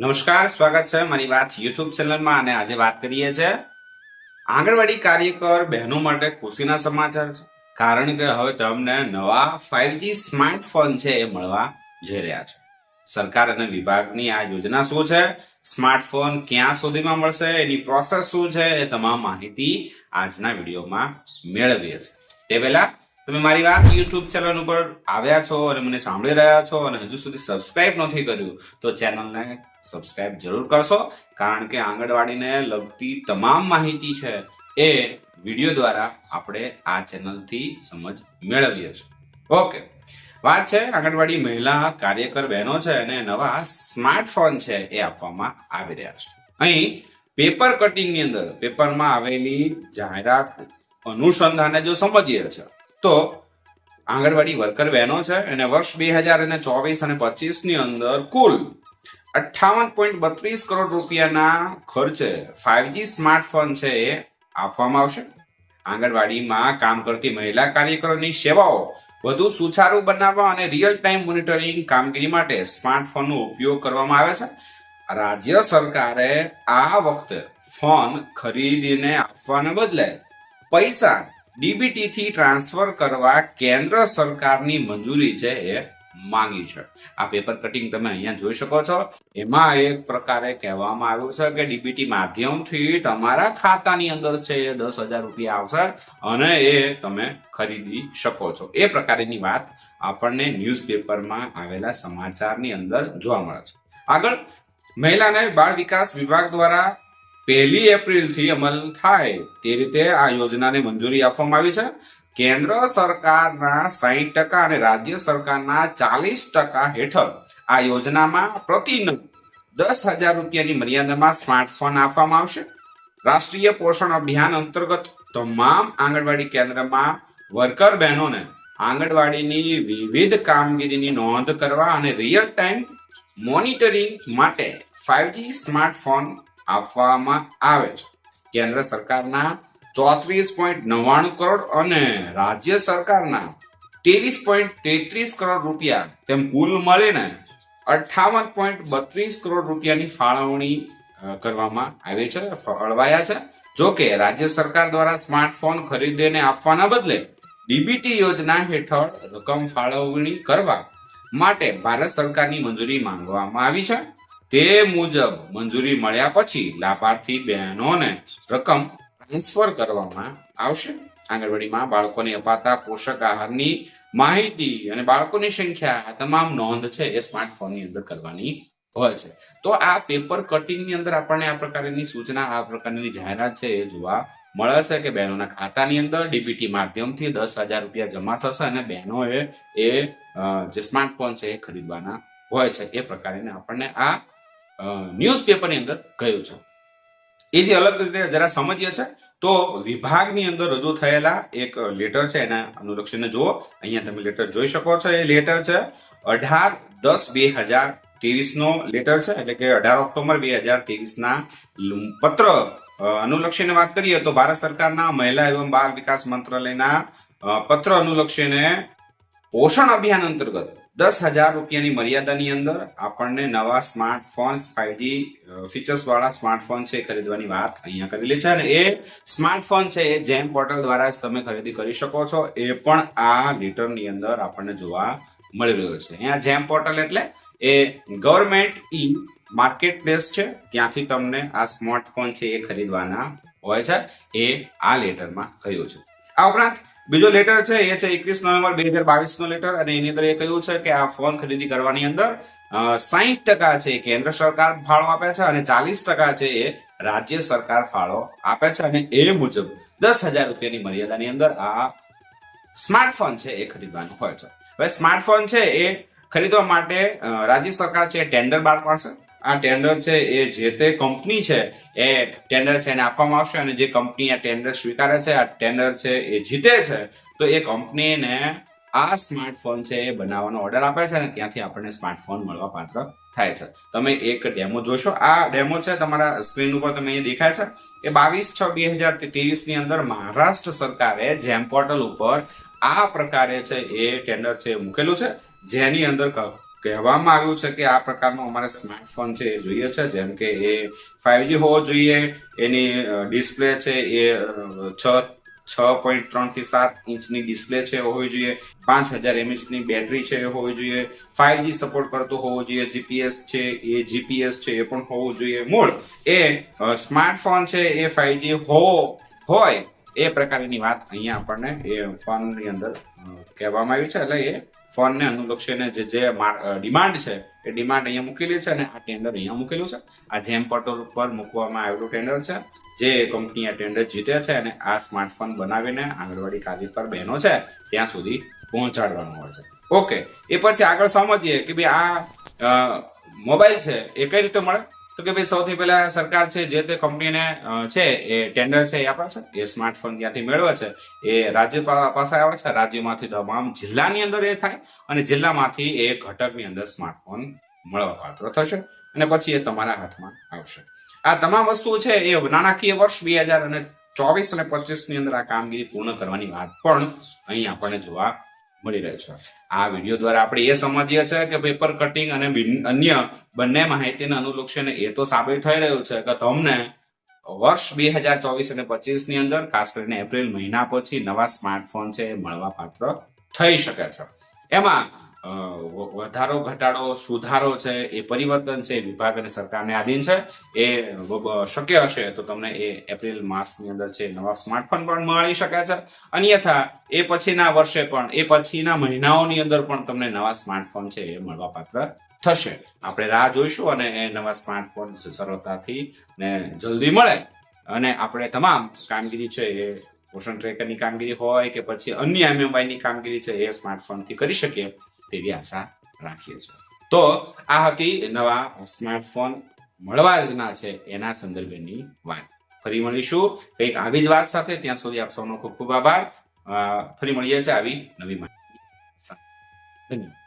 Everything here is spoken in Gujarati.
નમસ્કાર, સ્વાગત છે મારી વાત યુટ્યુબ ચેનલમાં અને આજે વાત કરીએ છે આંગણવાડી કાર્યકર બહેનો માટે ખુશીના સમાચાર છે. કારણ કે હવે તમને નવા ફાઈવજી સ્માર્ટફોન છે એ મળવા જઈ રહ્યા છે. સરકાર અને વિભાગની આ યોજના શું છે? સ્માર્ટફોન ક્યાં સુધીમાં મળશે? એની પ્રોસેસ શું છે? એ તમામ માહિતી આજના વિડીયોમાં મેળવીએ છે તે પહેલા તમે મારી વાત યુટ્યુબ ચેનલ ઉપર આવ્યા છો અને મને સાંભળી રહ્યા છો અને હજુ સુધી સબસ્ક્રાઇબ નથી કર્યું, તો ચેનલને સબસ્ક્રાઇબ જરૂર કરશો, કારણ કે આંગણવાડીને લગતી તમામ માહિતી છે એ વીડિયો દ્વારા આપણે આ ચેનલથી સમજ મેળવીએ છીએ. ઓકે. વાત છે આંગણવાડી મહિલા કાર્યકર બહેનો છે અને નવા સ્માર્ટફોન છે એ આપવામાં આવી રહ્યા છે. અહીં પેપર કટિંગની અંદર પેપરમાં આવેલી જાહેરાત અનુસંધાને જો સમજીએ છે, તો આંગણવાડી વર્કર બહેનો છે અને વર્ષ બે હજાર અને ચોવીસ અને પચીસની અંદર કુલ અઠ્ઠાવન પોઈન્ટ બત્રીસ કરોડ રૂપિયાના ખર્ચે ફાઇવજી સ્માર્ટફોન છે એ આપવામાં આવશે. આંગણવાડીમાં કામ કરતી મહિલા કાર્યકરોની સેવાઓ વધુ સુચારુ બનાવવા અને રિયલ ટાઈમ મોનિટરિંગ કામગીરી માટે સ્માર્ટફોનનો ઉપયોગ કરવામાં આવે છે. રાજ્ય સરકારે આ વખતે ફોન ખરીદીને આપવાને બદલે પૈસા ડીબીટીથી ટ્રાન્સફર કરવા કેન્દ્ર સરકારની મંજૂરી છે એ માંગી છે. આ પેપર કટિંગ તમે અહીંયા જોઈ શકો છો. એમાં એક પ્રકારે કહેવામાં આવ્યું છે કે ડીબીટી માધ્યમથી તમારા ખાતાની અંદર છે એ દસ હજાર રૂપિયા આવશે અને એ તમે ખરીદી શકો છો. એ પ્રકારની વાત આપણને ન્યૂઝપેપરમાં આવેલા સમાચારની અંદર જોવા મળે છે. આગળ મહિલા અને બાળ વિકાસ વિભાગ દ્વારા પહેલી એપ્રિલથી અમલ થાય તે રીતે આ યોજનાને મંજૂરી આપવામાં આવી છે. કેન્દ્ર સરકારના સાહીઠ ટકા અને રાજ્ય સરકારના ચાલીસ ટકા હેઠળ આ યોજનામાં પ્રતિ દસ હજાર રૂપિયાની મર્યાદામાં સ્માર્ટફોન આપવામાં આવશે. રાષ્ટ્રીય પોષણ અભિયાન અંતર્ગત તમામ આંગણવાડી કેન્દ્રમાં વર્કર બહેનોને આંગણવાડીની વિવિધ કામગીરીની નોંધ કરવા અને રિયલ ટાઈમ મોનિટરિંગ માટે ફાઇવજી સ્માર્ટફોન આપવામાં આવે છે. કેન્દ્ર સરકારના ચોત્રીસ પોઈન્ટ નવ્વાણું કરોડ અને રાજ્ય સરકારના ત્રેવીસ પોઈન્ટ તેત્રીસ કરોડ રૂપિયા તેમ કુલ મળીને અઠાવન પોઈન્ટ બત્રીસ કરોડ રૂપિયાની ફાળવણી કરવામાં આવી છે ફળવાયા છે. જો કે રાજ્ય સરકાર દ્વારા સ્માર્ટફોન ખરીદીને આપવાના બદલે ડીબીટી યોજના હેઠળ રકમ ફાળવણી કરવા માટે ભારત સરકારની મંજૂરી માંગવામાં આવી છે. તે મુજબ મંજૂરી મળ્યા પછી લાભાર્થી બહેનોને રકમ ટ્રાન્સફર કરવામાં આવશે. આંગણવાડીમાં બાળકોને અપાતા પોષક આહારની માહિતી અને બાળકોની સંખ્યા તમામ નોંધ છે એ સ્માર્ટફોનની અંદર કરવાની હોય છે. તો આ પેપર કટિંગની અંદર આપણને આ પ્રકારની સૂચના, આ પ્રકારની જાહેરાત છે એ જોવા મળે છે કે બહેનોના ખાતાની અંદર ડીબીટી માધ્યમથી દસ હજાર રૂપિયા જમા થશે અને બહેનોએ એ જે સ્માર્ટફોન છે એ ખરીદવાના હોય છે. એ પ્રકારે આપણને આ ન્યૂઝપેપરની અંદર કહ્યું છે. એ જે અલગ રીતે જરા સમજીએ છે, તો વિભાગની અંદર રજૂ થયેલા એક લેટર છે, એના અનુલક્ષીને જુઓ. અહીંયા તમે લેટર જોઈ શકો છો, એ લેટર છે અઢાર દસ બે હજાર ત્રેવીસ નો લેટર છે, એટલે કે અઢાર ઓક્ટોબર બે હજાર ત્રેવીસ ના પત્ર. અનુલક્ષીને વાત કરીએ તો ભારત સરકારના મહિલા એવં બાળ વિકાસ મંત્રાલયના પત્ર અનુલક્ષીને પોષણ અભિયાન અંતર્ગત દસ હજાર રૂપિયાની મર્યાદાની અંદર આપણને નવા સ્માર્ટફોન ફાઈવજી ફીચર્સ વાળા સ્માર્ટફોન છે ખરીદવાની વાત અહીંયા કરેલી છે અને એ સ્માર્ટફોન છે એ જેમ પોર્ટલ દ્વારા જ તમે ખરીદી કરી શકો છો. એ પણ આ લેટરની અંદર આપણને જોવા મળી રહ્યો છે. અહીંયા જેમ પોર્ટલ એટલે એ ગવર્મેન્ટ ઈ માર્કેટ પ્લેસ છે. ત્યાંથી તમને આ સ્માર્ટફોન છે એ ખરીદવાના હોય છે. એ આ લેટરમાં કહ્યું છે. આ ઉપરાંત બીજો લેટર છે, એ છે એકવીસ નવેમ્બર બે હજાર બાવીસ નો લેટર અને એની અંદર એ કહ્યું છે કે આ ફોન ખરીદી કરવાની અંદર સાહીઠ ટકા છે કેન્દ્ર સરકાર ફાળો આપે છે અને ચાલીસ ટકા છે એ રાજ્ય સરકાર ફાળો આપે છે અને એ મુજબ દસ હજાર રૂપિયાની મર્યાદાની અંદર આ સ્માર્ટફોન છે એ ખરીદવાનું હોય છે. હવે સ્માર્ટફોન છે એ ખરીદવા માટે રાજ્ય સરકાર છે ટેન્ડર બહાર પાડશે. આ ટેન્ડર છે, એ જે તે કંપની છે, એ ટેન્ડર છે એને આપવામાં આવશે અને જે કંપની આ ટેન્ડર સ્વીકારે છે, આ ટેન્ડર છે, એ જીતે છે, તો એ કંપનીને આ સ્માર્ટફોન છે એ બનાવવાનો ઓર્ડર આપે છે અને ત્યાંથી આપણને સ્માર્ટફોન મળવા પાત્ર થાય છે. તમે એક ડેમો જોશો. આ ડેમો છે તમારા સ્ક્રીન ઉપર તમે અહીંયા દેખાય છે. એ બાવીસ છ બે હજાર ત્રેવીસની અંદર મહારાષ્ટ્ર સરકારે જેમ પોર્ટલ ઉપર આ પ્રકારે છે એ ટેન્ડર છે મૂકેલું છે. જેની અંદર કહેવામાં આવ્યું છે કે આ પ્રકારનો અમારે સ્માર્ટફોન છે એ જોઈએ છે, જેમ કે એ ફાઈવજી હોવો જોઈએ, એની ડિસ્પ્લે છે એ છ છ પોઈન્ટ ત્રણથી સાત ઇંચની ડિસ્પ્લે છે હોવી જોઈએ, પાંચ હજાર એમએચની બેટરી છે એ હોવી જોઈએ ફાઇવજી સપોર્ટ કરતો હોવો જોઈએ જીપીએસ છે એ જીપીએસ છે એ પણ હોવું જોઈએ. મૂળ, એ સ્માર્ટફોન છે એ ફાઇવજી હો, હોય, એ પ્રકારની વાત અહીંયા આપણને, એ ફોનની અંદર કહેવામાં આવ્યું છે. એટલે એ ફોનને અનુલક્ષીને જે જે ડિમાન્ડ છે, એ ડિમાન્ડ અહીંયા મૂકેલી છે અને આ ટેન્ડર અહીંયા મૂકેલું છે. આ જેમ પટોલ ઉપર મૂકવામાં આવેલું ટેન્ડર છે, જે કંપની આ ટેન્ડર જીતે છે અને આ સ્માર્ટફોન બનાવીને આંગણવાડી કાર્યકર બહેનો છે, ત્યાં સુધી પહોંચાડવાનું હોય છે. ઓકે, એ પછી આગળ સમજીએ કે ભાઈ આ મોબાઈલ છે, એ કઈ રીતે મળે? તો કે ભાઈ, સૌથી પહેલા સરકાર છે, જે તે કંપનીને છે, એ ટેન્ડર છે, એ આપે છે? એ સ્માર્ટફોન ત્યાંથી મેળવે છે. એ રાજ્ય પાસે આવે છે, રાજ્યમાંથી તમામ જિલ્લાની અંદર એ થાય અને જિલ્લામાંથી એ ઘટકની અંદર સ્માર્ટફોન મળવા પાત્ર થશે અને પછી એ તમારા હાથમાં આવશે. આ તમામ વસ્તુઓ છે, એ નાણાકીય વર્ષ બે હજાર અને ચોવીસ અને પચીસની અંદર આ કામગીરી પૂર્ણ કરવાની વાત પણ અહીં આપણને જોવા મળી રહે છે. આ વીડિયો દ્વારા આપણે એ સમજીએ છીએ કે પેપર કટિંગ અને અન્ય બંને માહિતીને અનુલક્ષીને એ તો સાબિત થઈ રહ્યું છે કે તમને વર્ષ બે હજાર ચોવીસ અને પચીસની અંદર, ખાસ કરીને એપ્રિલ મહિના પછી નવા સ્માર્ટફોન છે મળવા પાત્ર થઈ શકે છે. એમાં વધારો, ઘટાડો, સુધારો છે, એ પરિવર્તન છે વિભાગ અને સરકારને આધીન છે. એ શક્ય હશે તો તમને એ એપ્રિલ માસની અંદર છે, નવા સ્માર્ટફોન પણ મળી શકે છે. અન્યથા, એ પછીના વર્ષે પણ, એ પછીના મહિનાઓની અંદર પણ તમને નવા સ્માર્ટફોન છે, એ મળવા પાત્ર થશે. આપણે રાહ જોઈશું અને એ નવા સ્માર્ટફોન સરળતાથી ને જલ્દી મળે. અને આપણે તમામ કામગીરી છે, એ પોષણ ટ્રેકરની કામગીરી હોય કે પછી અન્ય એમએમઆઈ ની કામગીરી છે, એ સ્માર્ટફોનથી કરી શકીએ. તેવી આશા રાખીએ છીએ. તો આ હતી નવા સ્માર્ટફોન મળવા ના છે એના સંદર્ભેની વાત. ફરી મળીશું. કંઈક આવી જ વાત સાથે ત્યાં સુધી આપ સૌનો ખૂબ ખૂબ આભાર. ફરી મળીએ છીએ આવી નવી માહિતી. ધન્યવાદ.